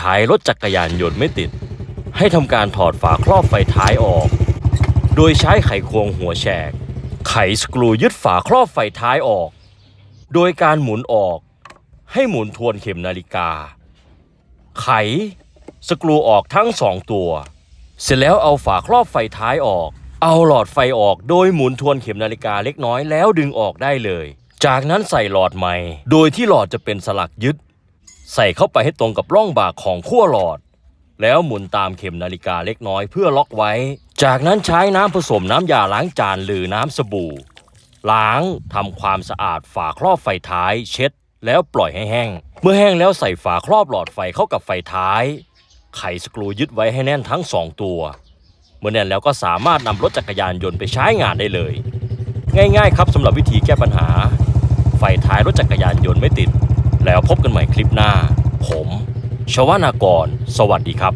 ท้ายรถจักรยานยนต์ไม่ติด ให้ทำการถอดฝาครอบไฟท้ายออก โดยใช้ไขควงหัวแฉก ไขสกรูยึดฝาครอบไฟท้ายออก โดยการหมุนออก ให้หมุนทวนเข็มนาฬิกา ไข สกรูออกทั้งสองตัว เสร็จแล้วเอาฝาครอบไฟท้ายออก เอาหลอดไฟออกโดยหมุนทวนเข็มนาฬิกาเล็กน้อยแล้วดึงออกได้เลย จากนั้นใส่หลอดใหม่ โดยที่หลอดจะเป็นสลักยึด ใส่เข้าไปให้ตรงกับร่องบากของขั้วหลอด แล้วหมุนตามเข็มนาฬิกาเล็กน้อยเพื่อล็อกไว้ จากนั้นใช้น้ำผสมน้ำยาล้างจานหรือน้ำสบู่ ล้างทำความสะอาดฝาครอบไฟท้าย เช็ด แล้วปล่อยให้แห้ง เมื่อแห้งแล้วใส่ฝาครอบหลอดไฟเข้ากับไฟท้าย ไขสกรูยึดไว้ให้แน่นทั้งสองตัว เมื่อแน่นแล้วก็สามารถนำรถจักรยานยนต์ไปใช้งานได้เลย ง่าย ๆ ครับสำหรับวิธีแก้ปัญหา ไฟท้ายรถจักรยานยนต์ไม่ติด แล้วพบกันใหม่คลิปหน้า ผม ชวานากร สวัสดีครับ